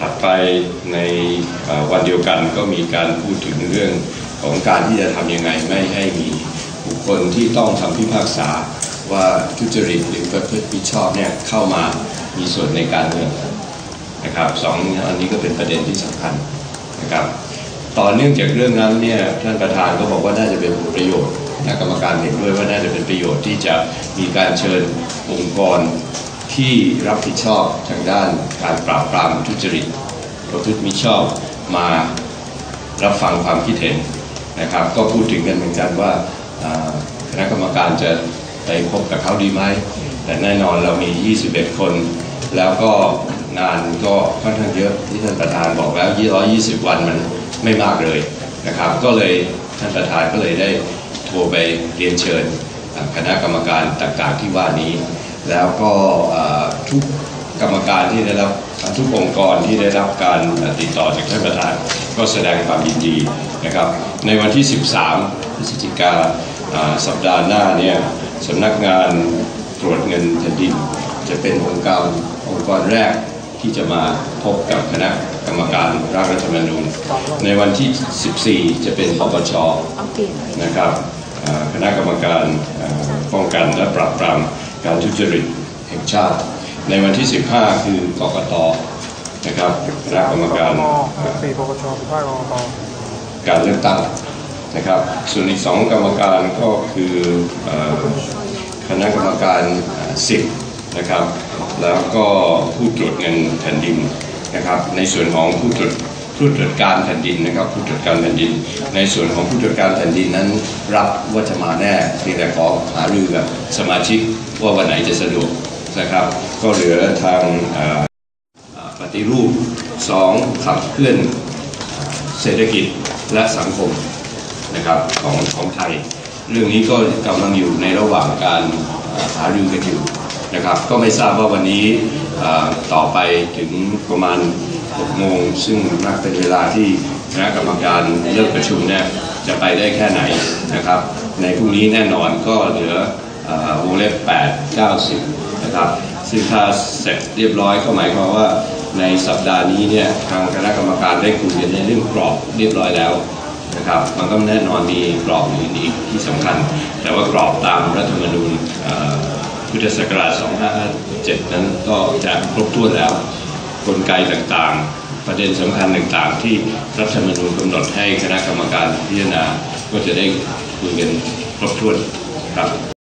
ถัดไปในวันเดียวกันก็มีการพูดถึงเรื่องของการที่จะทำยังไงไม่ให้มีบุคคลที่ต้องคำพิพากษาว่าทุจริตหรือประพฤติผิดชอบเนี่ยเข้ามามีส่วนในการเมืองนะครับสองอันนี้ก็เป็นประเด็นที่สำคัญนะครับต่อเนื่องจากเรื่องนั้นเนี่ยท่านประธานก็บอกว่าน่าจะเป็นผลประโยชน์และกรรมการเห็นด้วยว่าน่าจะเป็นประโยชน์ที่จะมีการเชิญองค์กร ที่รับผิดชอบทางด้านการปราบปรามทุจริตประพฤติมิชอบมารับฟังความคิดเห็นนะครับ ก็พูดถึงกันเหมือนกันว่าคณะกรรมการจะไปพบกับเขาดีไหม แต่แน่นอนเรามี 21 คน แล้วก็งานก็ค่อนข้างเยอะที่ท่านประธานบอกแล้ว120 วันมันไม่มากเลยนะครับ ก็เลยท่านประธานก็เลยได้โทรไปเรียนเชิญคณะกรรมการต่างๆที่ว่านี้ แล้วก็ทุกกรรมการที่ได้รับทุกองค์กรที่ได้รับการติดต่อจากท่านประธาน ก็แสดงความยินดีนะครับ ในวันที่ 13พฤศจิกาสัปดาห์หน้าเนี่ยสำนักงานตรวจเงินแผ่นดิน จะเป็นองค์การองค์กรแรกที่จะมาพบกับคณะกรรมการร่างรัฐธรรมนูญ ในวันที่ 14 จะเป็นปปชเอาเปลี่ยนะครับคณะกรรมการป้องกันและปราบปราม การทุจริตแห่งชาติ ในวันที่ 15 คือกกตนะครับคณะกรรมการปอ่าสี่ปปชสิบห้ากกตการเลือกตั้งนะครับ ส่วนอีกสองกรรมการก็คือเอ่อคณะกรรมการสิบนะครับ แล้วก็ผู้ตรวจเงินแผ่นดินนะครับ ในส่วนของผู้ตรวจ ผู้ตรวจการแผ่นดินนะครับผู้ตรวจการแผ่นดิน ในส่วนของผู้ตรวจการแผ่นดินนั้นรับว่าจะมาแน่เพียงแต่ขอหารือกับสมาชิกว่าวันไหนจะสะดวกนะครับ ก็เหลือทางปฏิรูปสองขับเคลื่อนเศรษฐกิจและสังคมนะครับของของไทย เรื่องนี้ก็กำลังอยู่ในระหว่างการหารือกันอยู่นะครับ ก็ไม่ทราบว่าวันนี้ต่อไปถึงประมาณ6โมง ซึ่งน่าเป็นเวลาที่คณะกรรมการเลิกประชุมเนี่ยจะไปได้แค่ไหนนะครับ ในพรุ่งนี้แน่นอนก็เหลือวงเล็บ 8 90 นะครับซึ่งถ้าเสร็จเรียบร้อยก็หมายความว่าในสัปดาห์นี้เนี่ยทางคณะกรรมการได้คุยกันในเรื่องกรอบเรียบร้อยแล้วนะครับมันก็แน่นอนมีกรอบอื่นอีกที่สำคัญ แต่ว่ากรอบตามรัฐธรรมนูญพุทธศักราช 2557 นั้นก็จะครบถ้วนแล้ว กลไกต่างๆ ประเด็นสำคัญต่างๆ ที่รัฐธรรมนูญกำหนดให้คณะกรรมการพิจารณาก็จะได้คุยกันครบถ้วนครับ